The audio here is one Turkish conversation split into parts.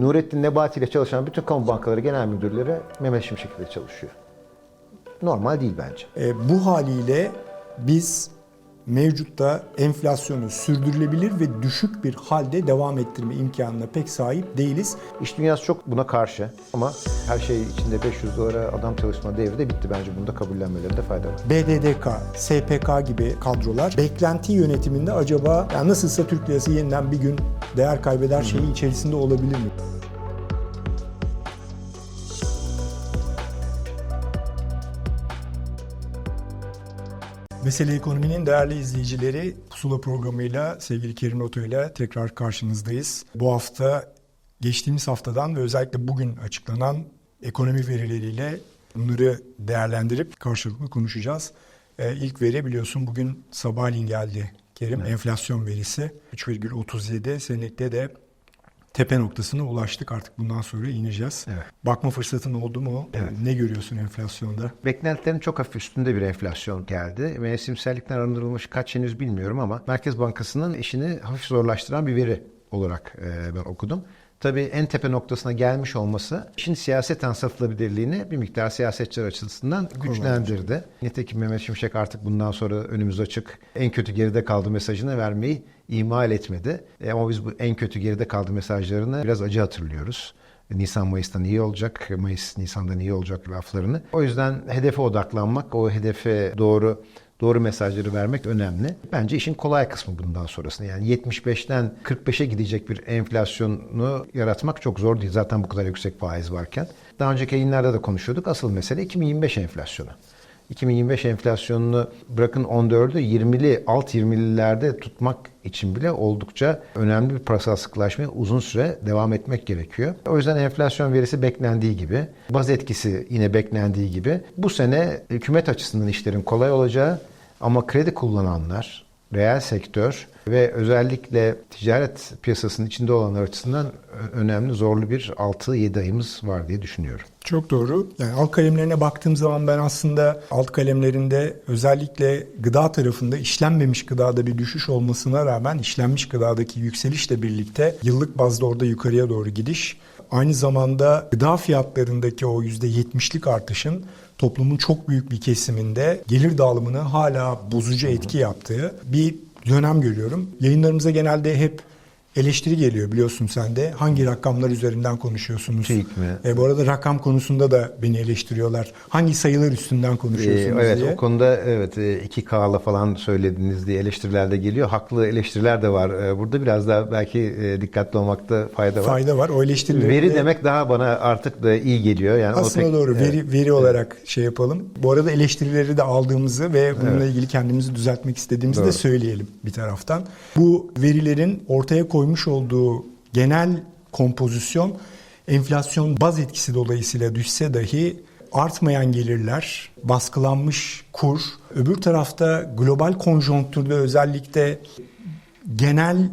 Nurettin Nebati ile çalışan bütün kamu bankaları genel müdürleri Mehmet Şimşek ile çalışıyor. Normal değil bence. E, bu haliyle biz mevcutta enflasyonu sürdürülebilir ve düşük bir halde devam ettirme imkanına pek sahip değiliz. İş dünyası çok buna karşı ama her şey içinde 500 dolara adam çalışma devri de bitti bence. Bunu da kabullenmelerinde fayda var. BDDK, SPK gibi kadrolar beklenti yönetiminde acaba yani nasılsa Türk lirası yeniden bir gün değer kaybeder şeyi içerisinde olabilir mi? Mesele Ekonomi'nin değerli izleyicileri Pusula programıyla sevgili Kerim Oto ile tekrar karşınızdayız. Bu hafta geçtiğimiz haftadan ve özellikle bugün açıklanan ekonomi verileriyle bunları değerlendirip karşılıklı konuşacağız. Ee, ilk veri biliyorsun bugün sabahleyin geldi Kerim. Enflasyon verisi 3,37 senelikte de tepe noktasına ulaştık. Artık bundan sonra ineceğiz. Evet. Bakma fırsatın oldu mu? Ne görüyorsun enflasyonda? Beklentilerin çok hafif üstünde bir enflasyon geldi. Mevsimsellikten arındırılmış kaç henüz bilmiyorum ama Merkez Bankası'nın işini hafif zorlaştıran bir veri olarak e, ben okudum. Tabii en tepe noktasına gelmiş olması işin siyaseten satılabilirliğini bir miktar siyasetçiler açısından güçlendirdi. Nitekim Mehmet Şimşek artık bundan sonra önümüz açık. En kötü geride kaldı mesajını vermeyi ihmal etmedi. E, ama biz bu en kötü geride kaldı mesajlarını biraz acı hatırlıyoruz. Nisan Mayıs'tan iyi olacak, Mayıs Nisan'dan iyi olacak laflarını. O yüzden hedefe odaklanmak, o hedefe doğru doğru mesajları vermek önemli. Bence işin kolay kısmı bundan sonrasında. Yani 75'ten 45'e gidecek bir enflasyonu yaratmak çok zor değil. Zaten bu kadar yüksek faiz varken. Daha önceki yayınlarda da konuşuyorduk. Asıl mesele 2025 enflasyonu. 2025 enflasyonunu bırakın 14'ü 20'li alt 20'lilerde tutmak için bile oldukça önemli bir parasal sıkılaşmaya uzun süre devam etmek gerekiyor. O yüzden enflasyon verisi beklendiği gibi, baz etkisi yine beklendiği gibi bu sene hükümet açısından işlerin kolay olacağı ama kredi kullananlar, reel sektör ve özellikle ticaret piyasasının içinde olanlar açısından önemli zorlu bir 6-7 ayımız var diye düşünüyorum. Çok doğru. Yani alt kalemlerine baktığım zaman ben aslında alt kalemlerinde özellikle gıda tarafında işlenmemiş gıdada bir düşüş olmasına rağmen işlenmiş gıdadaki yükselişle birlikte yıllık bazda orada yukarıya doğru gidiş. Aynı zamanda gıda fiyatlarındaki o %70'lik artışın toplumun çok büyük bir kesiminde gelir dağılımını hala bozucu etki yaptığı bir dönem görüyorum. Yayınlarımıza genelde hep eleştiri geliyor biliyorsun sen de. Hangi rakamlar üzerinden konuşuyorsunuz? TÜİK mi? E, bu arada rakam konusunda da beni eleştiriyorlar. Hangi sayılar üstünden konuşuyorsunuz Ee, evet diye. o konuda evet e, 2K'la falan söylediniz diye eleştiriler de geliyor. Haklı eleştiriler de var. Ee, Burada biraz daha belki e, dikkatli olmakta fayda var. Fayda var. O eleştirileri Veri de- demek daha bana artık da iyi geliyor. Yani o Aslında tek- doğru. evet. Veri veri olarak şey yapalım. Bu arada eleştirileri de aldığımızı ve bununla ilgili kendimizi düzeltmek istediğimizi de Doğru. söyleyelim bir taraftan. Bu verilerin ortaya koymuş olduğu genel kompozisyon enflasyon baz etkisi dolayısıyla düşse dahi artmayan gelirler, baskılanmış kur, öbür tarafta global konjonktürde özellikle genel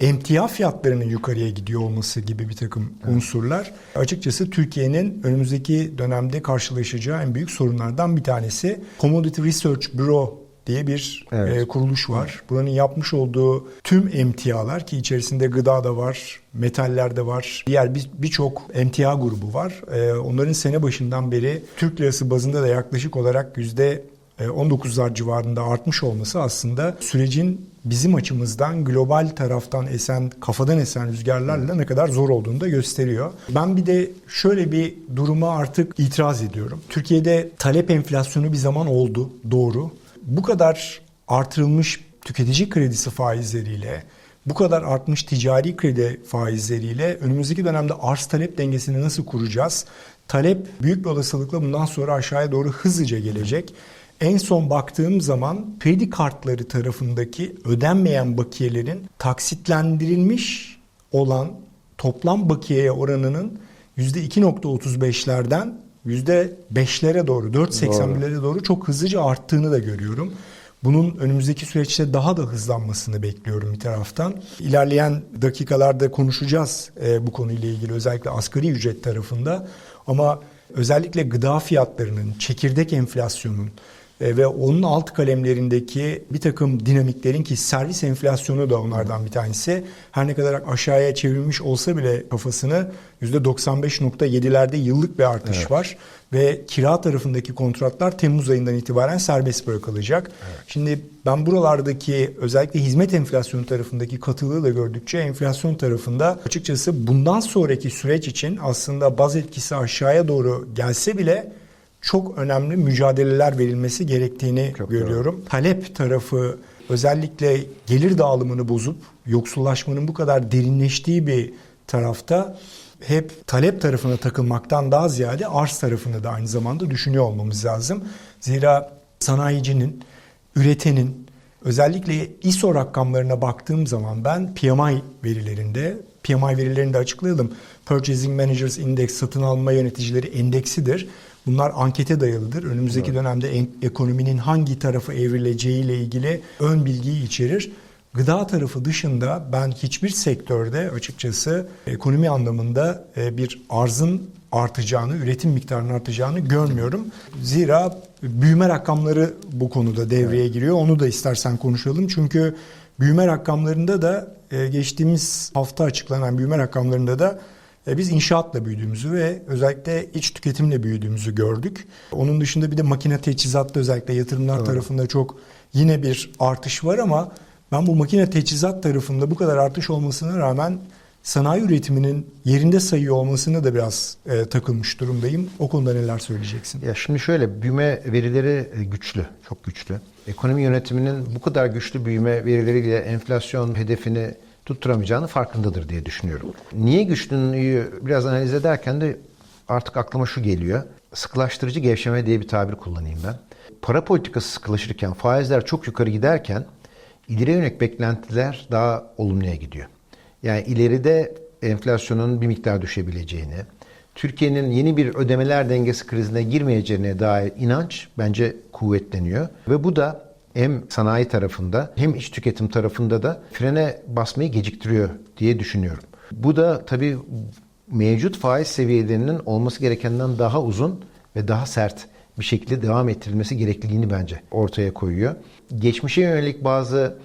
emtia fiyatlarının yukarıya gidiyor olması gibi bir takım unsurlar açıkçası Türkiye'nin önümüzdeki dönemde karşılaşacağı en büyük sorunlardan bir tanesi. Commodity Research Bureau diye bir Evet. e, kuruluş var. Buranın yapmış olduğu tüm emtialar ki içerisinde gıda da var, metaller de var. Diğer bir- birçok emtia grubu var. E, onların sene başından beri Türk lirası bazında da yaklaşık olarak yüzde e, 19'lar civarında artmış olması aslında sürecin bizim açımızdan global taraftan esen, kafadan esen rüzgarlarla ne kadar zor olduğunu da gösteriyor. Ben bir de şöyle bir duruma artık itiraz ediyorum. Türkiye'de talep enflasyonu bir zaman oldu, doğru. Bu kadar artırılmış tüketici kredisi faizleriyle, bu kadar artmış ticari kredi faizleriyle önümüzdeki dönemde arz talep dengesini nasıl kuracağız? Talep büyük bir olasılıkla bundan sonra aşağıya doğru hızlıca gelecek. En son baktığım zaman kredi kartları tarafındaki ödenmeyen bakiyelerin taksitlendirilmiş olan toplam bakiyeye oranının %2.35'lerden %5'lere doğru, 4.81'lere doğru çok hızlıca arttığını da görüyorum. Bunun önümüzdeki süreçte daha da hızlanmasını bekliyorum bir taraftan. İlerleyen dakikalarda konuşacağız e, bu konuyla ilgili özellikle asgari ücret tarafında. Ama özellikle gıda fiyatlarının, çekirdek enflasyonun, E, ve onun alt kalemlerindeki bir takım dinamiklerin ki servis enflasyonu da onlardan bir tanesi. Her ne kadar aşağıya çevrilmiş olsa bile kafasını %95.7'lerde yıllık bir artış Evet. var ve kira tarafındaki kontratlar Temmuz ayından itibaren serbest bırakılacak. Şimdi ben buralardaki özellikle hizmet enflasyonu tarafındaki katılığı da gördükçe enflasyon tarafında açıkçası bundan sonraki süreç için aslında baz etkisi aşağıya doğru gelse bile çok önemli mücadeleler verilmesi gerektiğini Çok görüyorum. Talep tarafı özellikle gelir dağılımını bozup yoksullaşmanın bu kadar derinleştiği bir tarafta hep talep tarafına takılmaktan daha ziyade arz tarafını da aynı zamanda düşünüyor olmamız lazım. Zira sanayicinin, üretenin özellikle ISO rakamlarına baktığım zaman ben PMI verilerinde, PMI verilerini de açıklayalım. Purchasing Managers Index satın alma yöneticileri endeksidir. Bunlar ankete dayalıdır. Önümüzdeki dönemde en- ekonominin hangi tarafa evrileceği ile ilgili ön bilgiyi içerir. Gıda tarafı dışında ben hiçbir sektörde açıkçası ekonomi anlamında e, bir arzın artacağını, üretim miktarının artacağını görmüyorum. Zira büyüme rakamları bu konuda devreye giriyor. Onu da istersen konuşalım. Çünkü büyüme rakamlarında da e, geçtiğimiz hafta açıklanan büyüme rakamlarında da biz inşaatla büyüdüğümüzü ve özellikle iç tüketimle büyüdüğümüzü gördük. Onun dışında bir de makine teçhizatta özellikle yatırımlar tarafında çok yine bir artış var ama ben bu makine teçhizat tarafında bu kadar artış olmasına rağmen sanayi üretiminin yerinde sayıyor olmasına da biraz e, takılmış durumdayım. O konuda neler söyleyeceksin? Ya şimdi şöyle büyüme verileri e, güçlü, çok güçlü. Ekonomi yönetiminin bu kadar güçlü büyüme verileriyle enflasyon hedefini tutturamayacağını farkındadır diye düşünüyorum. Niye güçlüğünü biraz analiz ederken de artık aklıma şu geliyor. Sıkılaştırıcı gevşeme diye bir tabir kullanayım ben. Para politikası sıkılaşırken, faizler çok yukarı giderken ileriye yönelik beklentiler daha olumluya gidiyor. Yani ileride enflasyonun bir miktar düşebileceğini, Türkiye'nin yeni bir ödemeler dengesi krizine girmeyeceğine dair inanç bence kuvvetleniyor. Ve bu da hem sanayi tarafında hem iç tüketim tarafında da frene basmayı geciktiriyor diye düşünüyorum. Bu da tabii mevcut faiz seviyelerinin olması gerekenden daha uzun ve daha sert bir şekilde devam ettirilmesi gerekliliğini bence ortaya koyuyor. Geçmişe yönelik bazı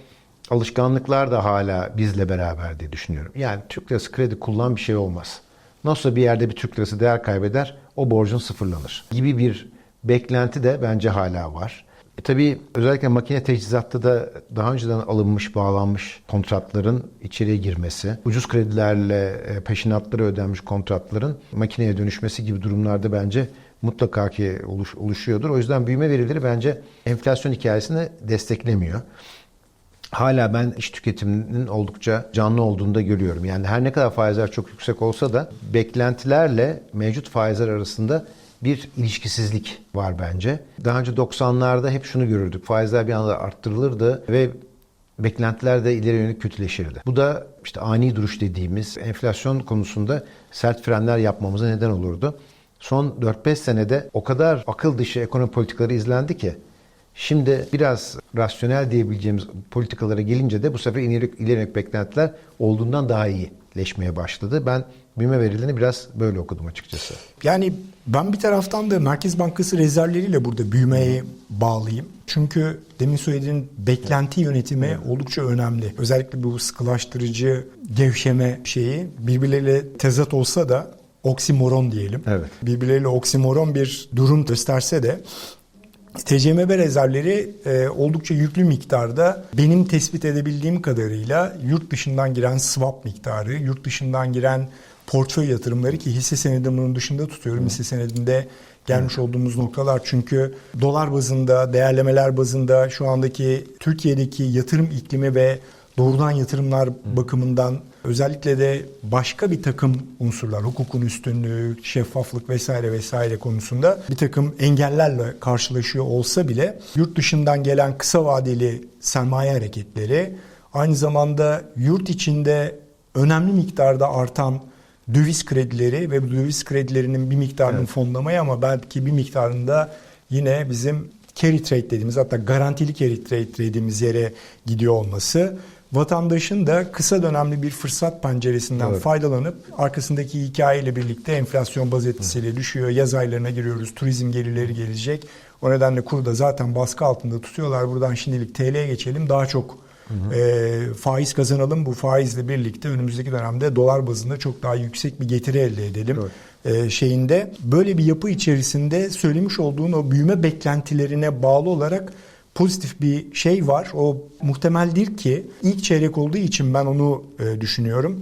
alışkanlıklar da hala bizle beraber diye düşünüyorum. Yani Türk lirası kredi kullan bir şey olmaz. Nasıl bir yerde bir Türk lirası değer kaybeder, o borcun sıfırlanır gibi bir beklenti de bence hala var. E tabii özellikle makine teçhizatta da daha önceden alınmış, bağlanmış kontratların içeriye girmesi, ucuz kredilerle e, peşinatları ödenmiş kontratların makineye dönüşmesi gibi durumlarda bence mutlaka ki oluş, oluşuyordur. O yüzden büyüme verileri bence enflasyon hikayesini desteklemiyor hala ben iş tüketiminin oldukça canlı olduğunu da görüyorum. Yani her ne kadar faizler çok yüksek olsa da beklentilerle mevcut faizler arasında bir ilişkisizlik var bence. Daha önce 90'larda hep şunu görürdük. Faizler bir anda arttırılırdı ve beklentiler de ileri yönelik kötüleşirdi. Bu da işte ani duruş dediğimiz enflasyon konusunda sert frenler yapmamıza neden olurdu. Son 4-5 senede o kadar akıl dışı ekonomi politikaları izlendi ki Şimdi biraz rasyonel diyebileceğimiz politikalara gelince de bu sefer ileri, ileri beklentiler olduğundan daha iyileşmeye başladı. Ben büyüme verilerini biraz böyle okudum açıkçası. Yani ben bir taraftan da Merkez Bankası rezervleriyle burada büyümeye bağlıyım. Çünkü demin söylediğin beklenti yönetimi oldukça önemli. Özellikle bu sıkılaştırıcı gevşeme şeyi birbirleriyle tezat olsa da oksimoron diyelim. Evet. Birbirleriyle oksimoron bir durum gösterse de TCMB rezervleri e, oldukça yüklü miktarda benim tespit edebildiğim kadarıyla yurt dışından giren swap miktarı, yurt dışından giren portföy yatırımları ki hisse senedi bunun dışında tutuyorum. Hisse senedinde gelmiş olduğumuz noktalar. Çünkü dolar bazında, değerlemeler bazında şu andaki Türkiye'deki yatırım iklimi ve doğrudan yatırımlar bakımından özellikle de başka bir takım unsurlar, hukukun üstünlüğü, şeffaflık vesaire vesaire konusunda bir takım engellerle karşılaşıyor olsa bile yurt dışından gelen kısa vadeli sermaye hareketleri aynı zamanda yurt içinde önemli miktarda artan döviz kredileri ve bu döviz kredilerinin bir miktarının fonlamaya ama belki bir miktarında yine bizim carry trade dediğimiz hatta garantili carry trade dediğimiz yere gidiyor olması vatandaşın da kısa dönemli bir fırsat penceresinden Evet. faydalanıp arkasındaki hikayeyle birlikte enflasyon baz etkisiyle düşüyor. Yaz aylarına giriyoruz. Turizm gelirleri gelecek. O nedenle kuru da zaten baskı altında tutuyorlar. Buradan şimdilik TL'ye geçelim. Daha çok e, faiz kazanalım. Bu faizle birlikte önümüzdeki dönemde dolar bazında çok daha yüksek bir getiri elde edelim. E, şeyinde böyle bir yapı içerisinde söylemiş olduğun o büyüme beklentilerine bağlı olarak pozitif bir şey var. O muhtemeldir ki ilk çeyrek olduğu için ben onu e, düşünüyorum.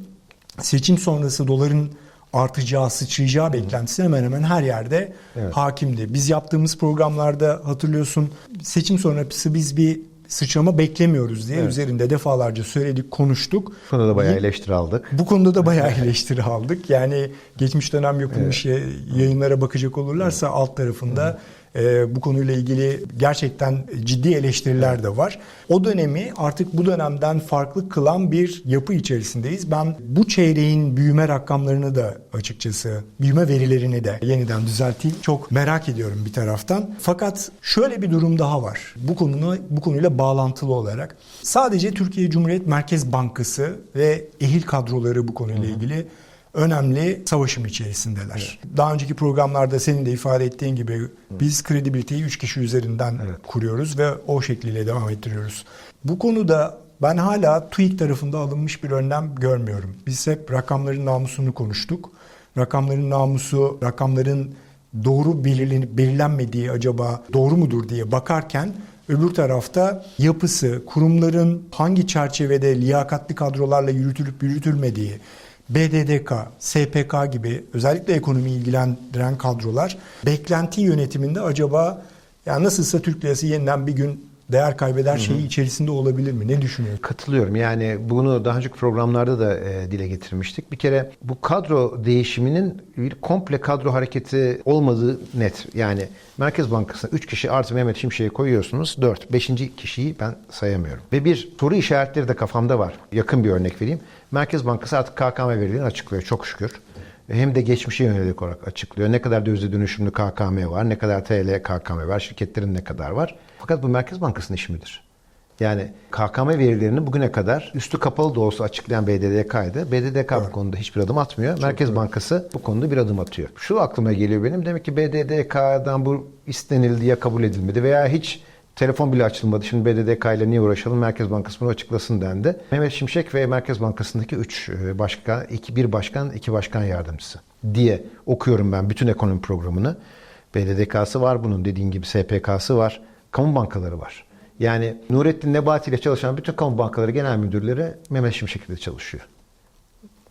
Seçim sonrası doların artacağı, sıçrayacağı beklentisi hemen hemen her yerde Evet. hakimdi. Biz yaptığımız programlarda hatırlıyorsun seçim sonrası biz bir sıçrama beklemiyoruz diye Evet. üzerinde defalarca söyledik, konuştuk. Bu konuda da bayağı eleştiri aldık. bu konuda da bayağı eleştiri aldık. Yani geçmiş dönem yapılmış ya- yayınlara bakacak olurlarsa alt tarafında e, bu konuyla ilgili gerçekten ciddi eleştiriler de var. O dönemi artık bu dönemden farklı kılan bir yapı içerisindeyiz. Ben bu çeyreğin büyüme rakamlarını da açıkçası, büyüme verilerini de yeniden düzelteyim. Çok merak ediyorum bir taraftan. Fakat şöyle bir durum daha var. Bu konuna bu konuyla bağlantılı olarak sadece Türkiye Cumhuriyet Merkez Bankası ve ehil kadroları bu konuyla ilgili önemli savaşım içerisindeler. Daha önceki programlarda senin de ifade ettiğin gibi biz kredibiliteyi 3 kişi üzerinden Evet. kuruyoruz ve o şekliyle devam ettiriyoruz. Bu konuda ben hala TÜİK tarafında alınmış bir önlem görmüyorum. Biz hep rakamların namusunu konuştuk. Rakamların namusu, rakamların doğru belirlenip belirlenmediği acaba doğru mudur diye bakarken öbür tarafta yapısı, kurumların hangi çerçevede liyakatli kadrolarla yürütülüp yürütülmediği, BDDK, SPK gibi özellikle ekonomi ilgilendiren kadrolar beklenti yönetiminde acaba ya nasılsa Türk lirası yeniden bir gün değer kaybeder şeyi içerisinde olabilir mi? Ne düşünüyorsun? Katılıyorum. Yani bunu daha önceki programlarda da e, dile getirmiştik. Bir kere bu kadro değişiminin bir komple kadro hareketi olmadığı net. Yani Merkez Bankası'na 3 kişi artı Mehmet Şimşek'i koyuyorsunuz. 4. 5. kişiyi ben sayamıyorum. Ve bir soru işaretleri de kafamda var. Yakın bir örnek vereyim. Merkez Bankası artık KKM verilerini açıklıyor çok şükür. Hem de geçmişe yönelik olarak açıklıyor. Ne kadar dövize dönüşümlü KKM var, ne kadar TL KKM var, şirketlerin ne kadar var. Fakat bu Merkez Bankası'nın işi midir? Yani KKM verilerini bugüne kadar üstü kapalı da olsa açıklayan BDDK'ydı. BDDK bu konuda hiçbir adım atmıyor. Merkez Bankası bu konuda bir adım atıyor. Şu aklıma geliyor benim. Demek ki BDDK'dan bu istenildi ya kabul edilmedi veya hiç telefon bile açılmadı. Şimdi BDDK ile niye uğraşalım? Merkez Bankası bunu açıklasın dendi. Mehmet Şimşek ve Merkez Bankası'ndaki 3 başkan, iki, bir başkan, iki başkan yardımcısı diye okuyorum ben bütün ekonomi programını. BDDK'sı var bunun dediğin gibi SPK'sı var. Kamu bankaları var. Yani Nurettin Nebati ile çalışan bütün kamu bankaları genel müdürleri Mehmet Şimşek ile çalışıyor.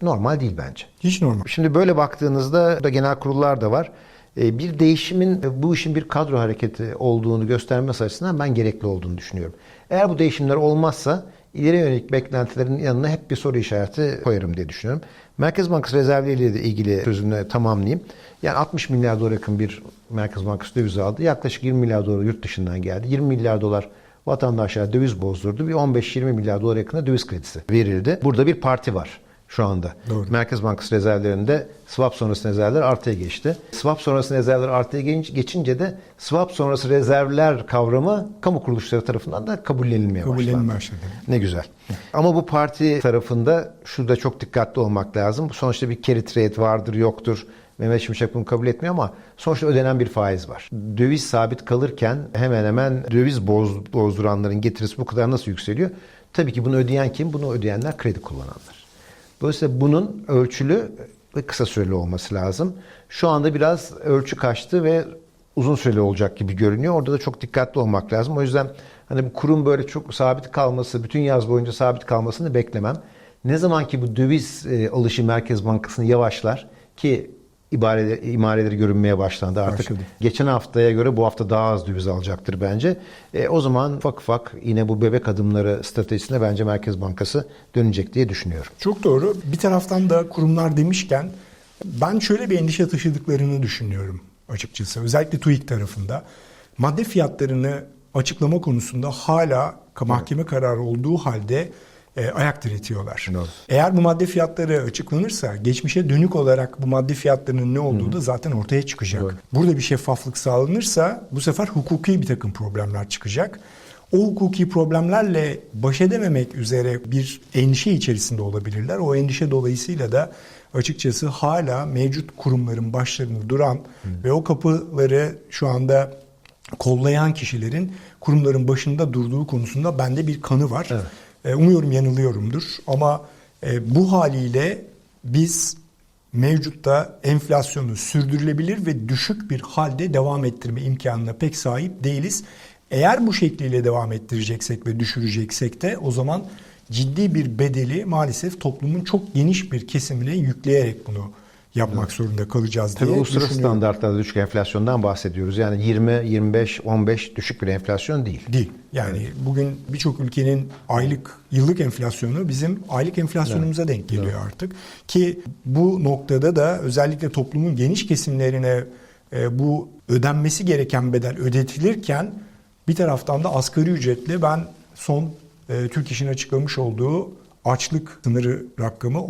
Normal değil bence. Hiç normal. Şimdi böyle baktığınızda da genel kurullar da var. E, Bir değişimin e, bu işin bir kadro hareketi olduğunu göstermesi açısından ben gerekli olduğunu düşünüyorum. Eğer bu değişimler olmazsa ileri yönelik beklentilerin yanına hep bir soru işareti koyarım diye düşünüyorum. Merkez Bankası rezervleriyle de ilgili sözünü tamamlayayım. Yani 60 milyar dolar yakın bir Merkez Bankası döviz aldı. Yaklaşık 20 milyar dolar yurt dışından geldi. 20 milyar dolar vatandaşlara döviz bozdurdu. Bir 15-20 milyar dolar yakında döviz kredisi verildi. Burada bir parti var şu anda. Doğru. Merkez Bankası rezervlerinde swap sonrası rezervler artıya geçti. Swap sonrası rezervler artıya geç- geçince de swap sonrası rezervler kavramı kamu kuruluşları tarafından da kabullenilmeye başlandı. Kabullenilmeye başladı. Ne güzel. Ama bu parti tarafında şurada çok dikkatli olmak lazım. Sonuçta bir carry trade vardır yoktur. Mehmet Şimşek bunu kabul etmiyor ama sonuçta ödenen bir faiz var. Döviz sabit kalırken hemen hemen döviz boz, bozduranların getirisi bu kadar nasıl yükseliyor? Tabii ki bunu ödeyen kim? Bunu ödeyenler kredi kullananlar. Dolayısıyla bunun ölçülü ve kısa süreli olması lazım. Şu anda biraz ölçü kaçtı ve uzun süreli olacak gibi görünüyor. Orada da çok dikkatli olmak lazım. O yüzden hani bu kurum böyle çok sabit kalması, bütün yaz boyunca sabit kalmasını beklemem. Ne zaman ki bu döviz e, alışı Merkez Bankası'nın yavaşlar ki ibareleri, imareleri görünmeye başlandı artık. Başladı. Geçen haftaya göre bu hafta daha az döviz alacaktır bence. E, o zaman ufak ufak yine bu bebek adımları stratejisine bence Merkez Bankası dönecek diye düşünüyorum. Çok doğru. Bir taraftan da kurumlar demişken ben şöyle bir endişe taşıdıklarını düşünüyorum açıkçası. Özellikle TÜİK tarafında. Madde fiyatlarını açıklama konusunda hala mahkeme kararı olduğu halde e, ayak diretiyorlar. Doğru. Eğer bu madde fiyatları açıklanırsa geçmişe dönük olarak bu madde fiyatlarının ne olduğu da zaten ortaya çıkacak. Doğru. Burada bir şeffaflık sağlanırsa bu sefer hukuki bir takım problemler çıkacak. o hukuki problemlerle baş edememek üzere bir endişe içerisinde olabilirler. O endişe dolayısıyla da açıkçası hala mevcut kurumların başlarında duran ve o kapıları şu anda kollayan kişilerin kurumların başında durduğu konusunda bende bir kanı var. Evet. E, Umuyorum yanılıyorumdur ama e, bu haliyle biz mevcutta enflasyonu sürdürülebilir ve düşük bir halde devam ettirme imkanına pek sahip değiliz. Eğer bu şekliyle devam ettireceksek ve düşüreceksek de o zaman ciddi bir bedeli maalesef toplumun çok geniş bir kesimine yükleyerek bunu yapmak zorunda kalacağız Tabii diye uluslararası standartlarda düşük enflasyondan bahsediyoruz. Yani 20, 25, 15 düşük bir enflasyon değil. Değil. Yani bugün birçok ülkenin aylık, yıllık enflasyonu bizim aylık enflasyonumuza denk geliyor artık. Ki bu noktada da özellikle toplumun geniş kesimlerine e, bu ödenmesi gereken bedel ödetilirken bir taraftan da asgari ücretle ben son e, Türk İş'in açıklamış olduğu açlık sınırı rakamı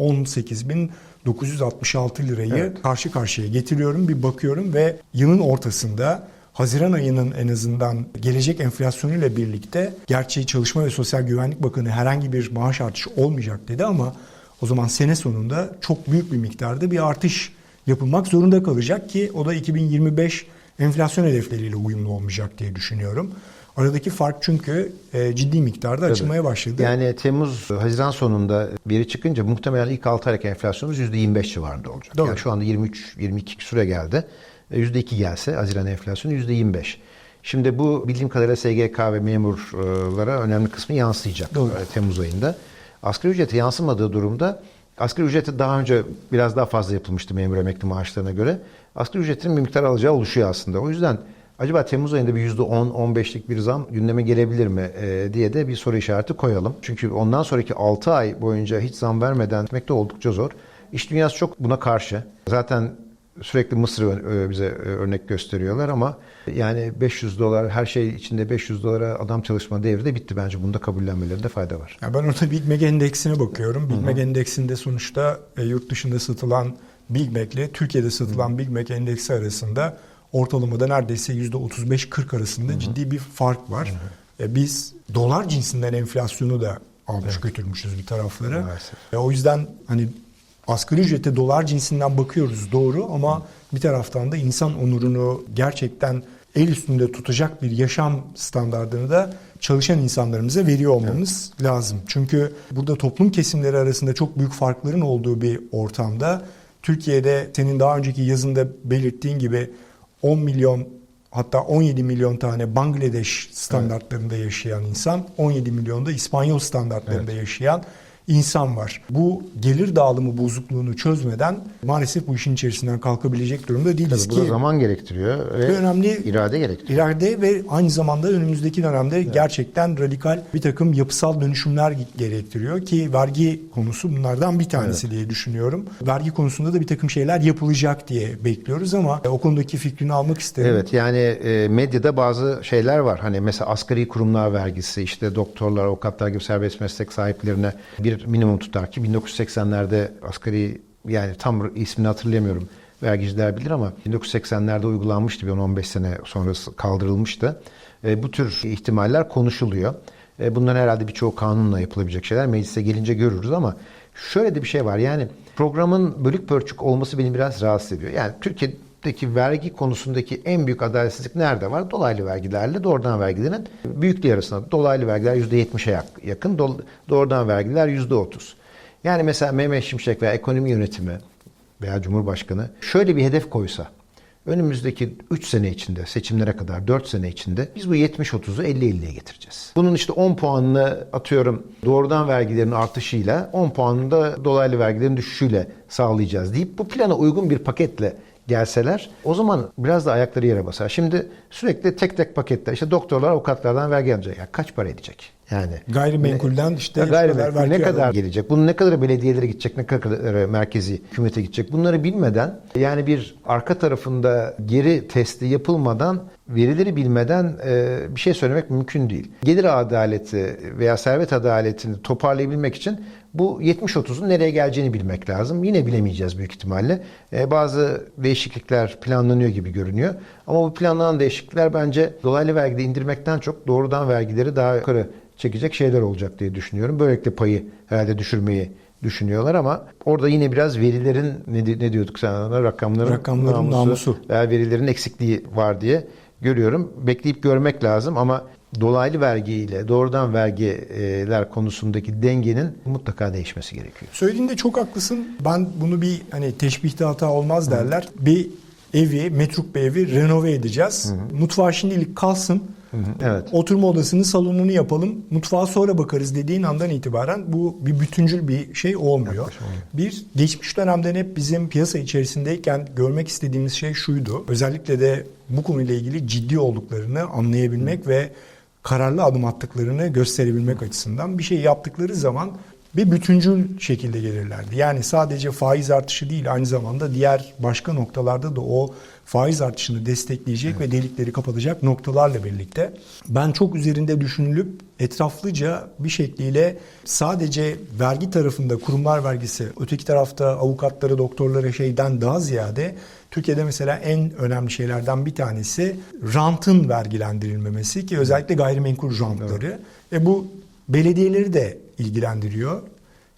18.966 lirayı Evet. karşı karşıya getiriyorum. Bir bakıyorum ve yılın ortasında Haziran ayının en azından gelecek enflasyonuyla birlikte gerçi Çalışma ve Sosyal Güvenlik Bakanı herhangi bir maaş artışı olmayacak dedi ama o zaman sene sonunda çok büyük bir miktarda bir artış yapılmak zorunda kalacak ki o da 2025 enflasyon hedefleriyle uyumlu olmayacak diye düşünüyorum. Aradaki fark çünkü e, ciddi miktarda açılmaya başladı. Yani Temmuz, Haziran sonunda veri çıkınca muhtemelen ilk 6 aylık enflasyonumuz %25 civarında olacak. Doğru. Yani şu anda 23-22 süre geldi. E, %2 gelse Haziran enflasyonu %25. Şimdi bu bildiğim kadarıyla SGK ve memurlara önemli kısmı yansıyacak Doğru. e, Temmuz ayında. Asgari ücrete yansımadığı durumda asgari ücreti daha önce biraz daha fazla yapılmıştı memur emekli maaşlarına göre. Asgari ücretin bir miktar alacağı oluşuyor aslında. O yüzden acaba Temmuz ayında bir %10-15'lik bir zam gündeme gelebilir mi e, diye de bir soru işareti koyalım. Çünkü ondan sonraki 6 ay boyunca hiç zam vermeden gitmek de oldukça zor. İş dünyası çok buna karşı. Zaten sürekli Mısır'ı e, bize e, örnek gösteriyorlar ama yani 500 dolar her şey içinde 500 dolara adam çalışma devri de bitti bence. Bunda kabullenmelerinde fayda var. Ya ben orada Big Mac endeksine bakıyorum. Big Mac endeksinde sonuçta yurt dışında satılan Big Mac ile Türkiye'de satılan Big Mac endeksi arasında ortalamada neredeyse %35-40 arasında ciddi bir fark var. E, biz dolar cinsinden enflasyonu da almış götürmüşüz bir taraflara. Maalesef. E, o yüzden hani asgari ücrete dolar cinsinden bakıyoruz doğru ama bir taraftan da insan onurunu gerçekten el üstünde tutacak bir yaşam standartını da çalışan insanlarımıza veriyor olmamız lazım. Çünkü burada toplum kesimleri arasında çok büyük farkların olduğu bir ortamda Türkiye'de senin daha önceki yazında belirttiğin gibi 10 milyon hatta 17 milyon tane Bangladeş standartlarında yaşayan insan, 17 milyon da İspanyol standartlarında yaşayan insan var. Bu gelir dağılımı bozukluğunu çözmeden maalesef bu işin içerisinden kalkabilecek durumda değiliz Tabii bu da ki zaman gerektiriyor ve önemli irade gerektiriyor. ileride ve aynı zamanda önümüzdeki dönemde gerçekten radikal bir takım yapısal dönüşümler gerektiriyor ki vergi konusu bunlardan bir tanesi diye düşünüyorum. Vergi konusunda da bir takım şeyler yapılacak diye bekliyoruz ama o konudaki fikrini almak isterim. Evet yani e, medyada bazı şeyler var. Hani mesela asgari kurumlar vergisi, işte doktorlar, avukatlar gibi serbest meslek sahiplerine bir minimum tutar ki 1980'lerde asgari yani tam ismini hatırlayamıyorum. Vergiciler bilir ama 1980'lerde uygulanmıştı bir 10-15 sene sonrası kaldırılmıştı. E, bu tür ihtimaller konuşuluyor. E, bunların herhalde birçoğu kanunla yapılabilecek şeyler. Meclise gelince görürüz ama şöyle de bir şey var. Yani programın bölük pörçük olması beni biraz rahatsız ediyor. Yani Türkiye'deki vergi konusundaki en büyük adaletsizlik nerede var? Dolaylı vergilerle doğrudan vergilerin büyüklüğü arasında. Dolaylı vergiler %70'e yak- yakın, do- doğrudan vergiler %30. Yani mesela Mehmet Şimşek veya ekonomi yönetimi veya Cumhurbaşkanı şöyle bir hedef koysa önümüzdeki 3 sene içinde seçimlere kadar 4 sene içinde biz bu 70-30'u 50-50'ye getireceğiz. Bunun işte 10 puanını atıyorum doğrudan vergilerin artışıyla 10 puanını da dolaylı vergilerin düşüşüyle sağlayacağız deyip bu plana uygun bir paketle gelseler o zaman biraz da ayakları yere basar. Şimdi sürekli tek tek paketler işte doktorlar avukatlardan vergi alacak. Ya kaç para edecek? Yani Gayrimenkulden işte ya şu kadar gayrimenkul vergi ne kadar alalım. gelecek? Bunun ne kadar belediyelere gidecek, ne kadar merkezi hükümete gidecek? Bunları bilmeden yani bir arka tarafında geri testi yapılmadan verileri bilmeden e, bir şey söylemek mümkün değil. Gelir adaleti veya servet adaletini toparlayabilmek için Bu 70-30'un nereye geleceğini bilmek lazım. Yine bilemeyeceğiz büyük ihtimalle. Ee, bazı değişiklikler planlanıyor gibi görünüyor. Ama bu planlanan değişiklikler bence dolaylı vergide indirmekten çok doğrudan vergileri daha yukarı çekecek şeyler olacak diye düşünüyorum. Böylelikle payı herhalde düşürmeyi düşünüyorlar ama orada yine biraz verilerin ne, ne diyorduk sen ona rakamların, Rakamların namusu. veya verilerin eksikliği var diye görüyorum. Bekleyip görmek lazım ama dolaylı vergi ile doğrudan vergiler konusundaki dengenin mutlaka değişmesi gerekiyor. Söylediğinde çok haklısın. Ben bunu bir hani teşbihte hata olmaz derler. Bir evi, metruk bir evi renove edeceğiz. Mutfağı şimdilik kalsın. Evet. Oturma odasını, salonunu yapalım. Mutfağa sonra bakarız dediğin andan itibaren bu bir bütüncül bir şey olmuyor. Bir, geçmiş dönemden hep bizim piyasa içerisindeyken görmek istediğimiz şey şuydu. Özellikle de bu konuyla ilgili ciddi olduklarını anlayabilmek ve kararlı adım attıklarını gösterebilmek açısından bir şey yaptıkları zaman bir bütüncül şekilde gelirlerdi. Yani sadece faiz artışı değil aynı zamanda diğer başka noktalarda da o faiz artışını destekleyecek ve delikleri kapatacak noktalarla birlikte ben çok üzerinde düşünülüp etraflıca bir şekliyle sadece vergi tarafında kurumlar vergisi öteki tarafta avukatları doktorları şeyden daha ziyade Türkiye'de mesela en önemli şeylerden bir tanesi rantın vergilendirilmemesi ki özellikle gayrimenkul rantları. E bu belediyeleri de ilgilendiriyor.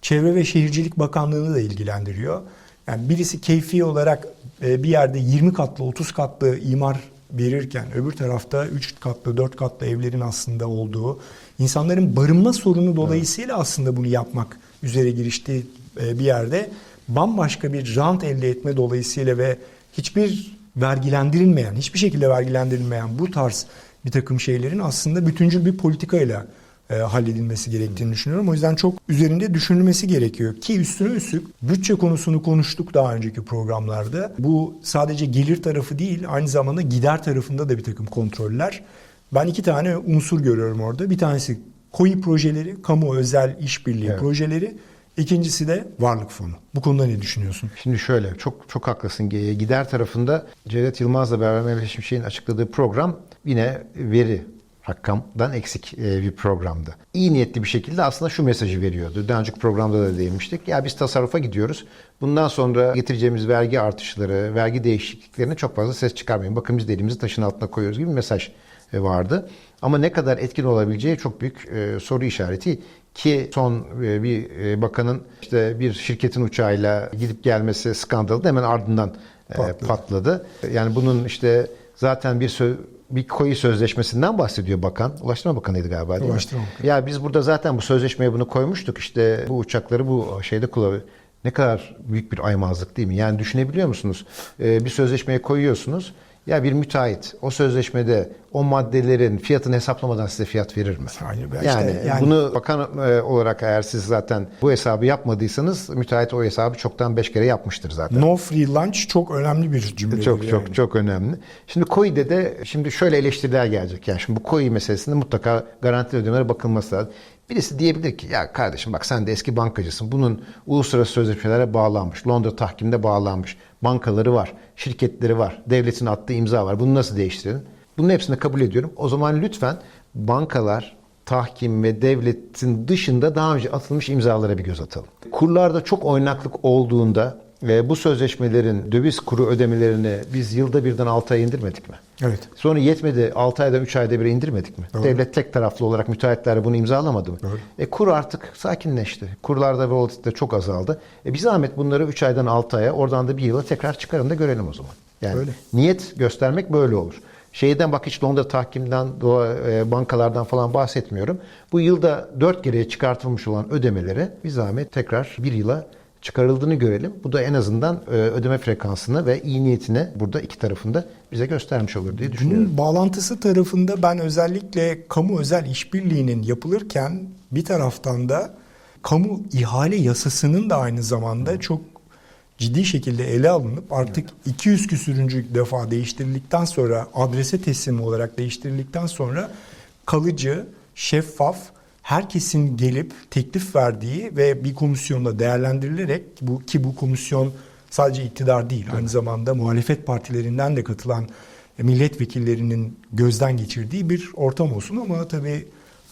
Çevre ve Şehircilik Bakanlığı'nı da ilgilendiriyor. Yani birisi keyfi olarak e, bir yerde 20 katlı 30 katlı imar verirken öbür tarafta 3 katlı 4 katlı evlerin aslında olduğu insanların barınma sorunu dolayısıyla aslında bunu yapmak üzere giriştiği e, bir yerde bambaşka bir rant elde etme dolayısıyla ve hiçbir vergilendirilmeyen, hiçbir şekilde vergilendirilmeyen bu tarz bir takım şeylerin aslında bütüncül bir politikayla e, halledilmesi gerektiğini düşünüyorum. O yüzden çok üzerinde düşünülmesi gerekiyor. Ki üstüne üstlük bütçe konusunu konuştuk daha önceki programlarda. Bu sadece gelir tarafı değil aynı zamanda gider tarafında da bir takım kontroller. Ben iki tane unsur görüyorum orada. Bir tanesi koyu projeleri, kamu özel işbirliği Evet. projeleri. İkincisi de varlık fonu. Bu konuda ne düşünüyorsun? Şimdi şöyle çok çok haklısın. Ge- Gider tarafında Cevdet Yılmaz'la beraber Mehmet Şimşek'in açıkladığı program yine veri rakamdan eksik e, bir programdı. İyi niyetli bir şekilde aslında şu mesajı veriyordu. Daha önceki programda da değinmiştik. Ya biz tasarrufa gidiyoruz. Bundan sonra getireceğimiz vergi artışları, vergi değişikliklerine çok fazla ses çıkarmayın. Bakın biz de elimizi taşın altına koyuyoruz gibi bir mesaj e, vardı. Ama ne kadar etkin olabileceği çok büyük e, soru işareti ki son e, bir e, bakanın işte bir şirketin uçağıyla gidip gelmesi skandalı da hemen ardından e, Patladı. patladı. Yani bunun işte zaten bir sö- bir koyu sözleşmesinden bahsediyor bakan. Ulaştırma Bakanı'ydı galiba değil Ulaştırma mi? Ya biz burada zaten bu sözleşmeye bunu koymuştuk. İşte bu uçakları bu şeyde kullanıyor. Ne kadar büyük bir aymazlık değil mi? Yani düşünebiliyor musunuz? Ee, bir sözleşmeye koyuyorsunuz. Ya bir müteahhit o sözleşmede o maddelerin fiyatını hesaplamadan size fiyat verir mi? Hayır, yani, işte yani- bunu bakan e, olarak eğer siz zaten bu hesabı yapmadıysanız müteahhit o hesabı çoktan beş kere yapmıştır zaten. No free lunch çok önemli bir cümle. Çok çok çok önemli. Şimdi COİ'de de şimdi şöyle eleştiriler gelecek. Yani şimdi bu COİ meselesinde mutlaka garanti ödemelere bakılması lazım. Birisi diyebilir ki ya kardeşim bak sen de eski bankacısın. Bunun uluslararası sözleşmelere bağlanmış. Londra tahkimde bağlanmış. Bankaları var, şirketleri var, devletin attığı imza var. Bunu nasıl değiştirelim? Bunun hepsini kabul ediyorum. O zaman lütfen bankalar, tahkim ve devletin dışında daha önce atılmış imzalara bir göz atalım. Kurlarda çok oynaklık olduğunda ve bu sözleşmelerin döviz kuru ödemelerini biz yılda birden 6 ay indirmedik mi? Evet. Sonra yetmedi 6 ayda 3 ayda bir indirmedik mi? Doğru. Devlet tek taraflı olarak müteahhitler bunu imzalamadı mı? Doğru. E kur artık sakinleşti. Kurlarda volatilite çok azaldı. E bir zahmet bunları 3 aydan 6 aya oradan da bir yıla tekrar çıkarın da görelim o zaman. Yani Öyle. niyet göstermek böyle olur. Şeyden bak hiç Londra tahkimden, e, bankalardan falan bahsetmiyorum. Bu yılda 4 kereye çıkartılmış olan ödemeleri bir zahmet tekrar bir yıla çıkarıldığını görelim. Bu da en azından e, ödeme frekansını ve iyi niyetini burada iki tarafında bize göstermiş olur diye düşünüyorum. Bunun bağlantısı tarafında ben özellikle kamu özel işbirliğinin yapılırken bir taraftan da kamu ihale yasasının da aynı zamanda çok ciddi şekilde ele alınıp artık 200 küsürüncü defa değiştirildikten sonra adrese teslim olarak değiştirildikten sonra kalıcı, şeffaf, herkesin gelip teklif verdiği ve bir komisyonda değerlendirilerek bu ki bu komisyon sadece iktidar değil aynı zamanda muhalefet partilerinden de katılan milletvekillerinin gözden geçirdiği bir ortam olsun. Ama tabii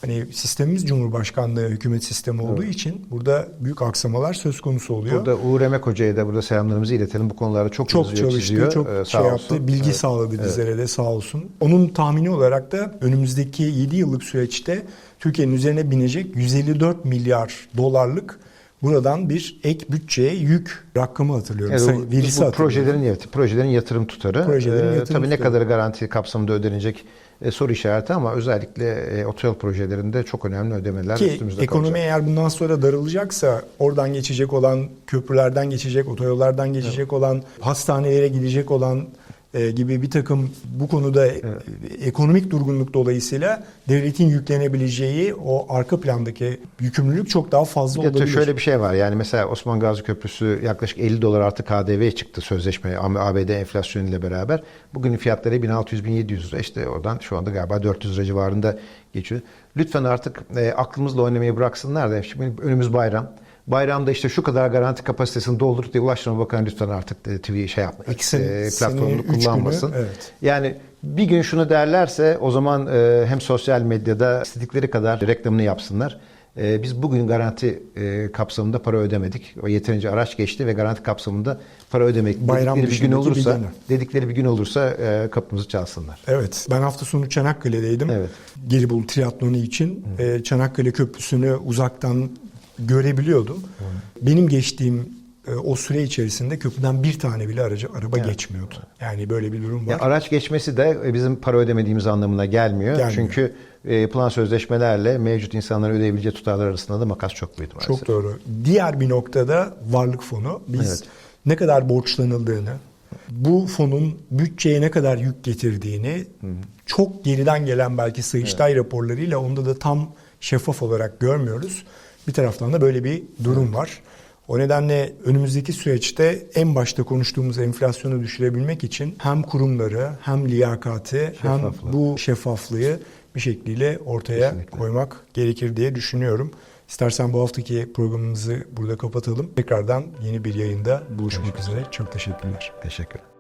hani sistemimiz Cumhurbaşkanlığı hükümet sistemi olduğu için burada büyük aksamalar söz konusu oluyor. Burada Uğur Emek Hoca'ya da burada selamlarımızı iletelim. Bu konularda çok, çok yazıyor, çalıştı, çiziyor. çok Ee, şey yaptı, olsun. bilgi Evet. sağladı bizlere de sağ olsun. Onun tahmini olarak da önümüzdeki 7 yıllık süreçte Türkiye'nin üzerine binecek 154 milyar dolarlık buradan bir ek bütçeye yük rakamı hatırlıyorum. Evet, Sayı- bu, verisi bu projelerin evet, projelerin yatırım tutarı. Projelerin Ee, yatırım tabii ne tutarı. kadar garanti kapsamında ödenecek e, soru işareti ama özellikle e, otoyol projelerinde çok önemli ödemeler Ki üstümüzde ekonomi kalacak. eğer bundan sonra daralacaksa oradan geçecek olan köprülerden geçecek, otoyollardan geçecek olan, hastanelere gidecek olan gibi bir takım bu konuda e, ekonomik durgunluk dolayısıyla devletin yüklenebileceği o arka plandaki yükümlülük çok daha fazla Bir olabilir. şöyle bir şey var yani mesela Osman Gazi Köprüsü yaklaşık 50 dolar artı KDV çıktı sözleşme ABD enflasyonu ile beraber. Bugünün fiyatları 1600-1700 lira işte oradan şu anda galiba 400 lira civarında geçiyor. Lütfen artık e, aklımızla oynamayı bıraksınlar da şimdi önümüz bayram. Bayramda işte şu kadar garanti kapasitesini doldur diye Ulaştırma Bakanı lütfen artık e, TV şey yapma. Sene- e, platformunu üç günü, kullanmasın. evet. Yani bir gün şunu derlerse o zaman e, hem sosyal medyada istedikleri kadar reklamını yapsınlar. E, biz bugün garanti e, kapsamında para ödemedik. O yeterince araç geçti ve garanti kapsamında para ödemek Bayram dedikleri bir gün bir olursa günü. dedikleri bir gün olursa e, kapımızı çalsınlar. Evet. Ben hafta sonu Çanakkale'deydim. Evet. Gelibolu triatlonu için. Ee, Çanakkale Köprüsü'nü uzaktan görebiliyordum. Benim geçtiğim e, o süre içerisinde köprüden bir tane bile aracı araba geçmiyordu. Yani böyle bir durum var. Ya araç geçmesi de e, bizim para ödemediğimiz anlamına gelmiyor. Gelmiyor. Çünkü e, yapılan sözleşmelerle mevcut insanların ödeyebileceği tutarlar arasında da makas çok büyüdü maalesef. Çok doğru. Diğer bir noktada varlık fonu. Biz Evet. ne kadar borçlanıldığını, bu fonun bütçeye ne kadar yük getirdiğini çok geriden gelen belki Sayıştay raporlarıyla onda da tam şeffaf olarak görmüyoruz. Bir taraftan da böyle bir durum var. O nedenle önümüzdeki süreçte en başta konuştuğumuz enflasyonu düşürebilmek için hem kurumları hem liyakati hem bu şeffaflığı bir şekliyle ortaya Kesinlikle. koymak gerekir diye düşünüyorum. İstersen bu haftaki programımızı burada kapatalım. Tekrardan yeni bir yayında buluşmak üzere. Çok teşekkürler. Teşekkür.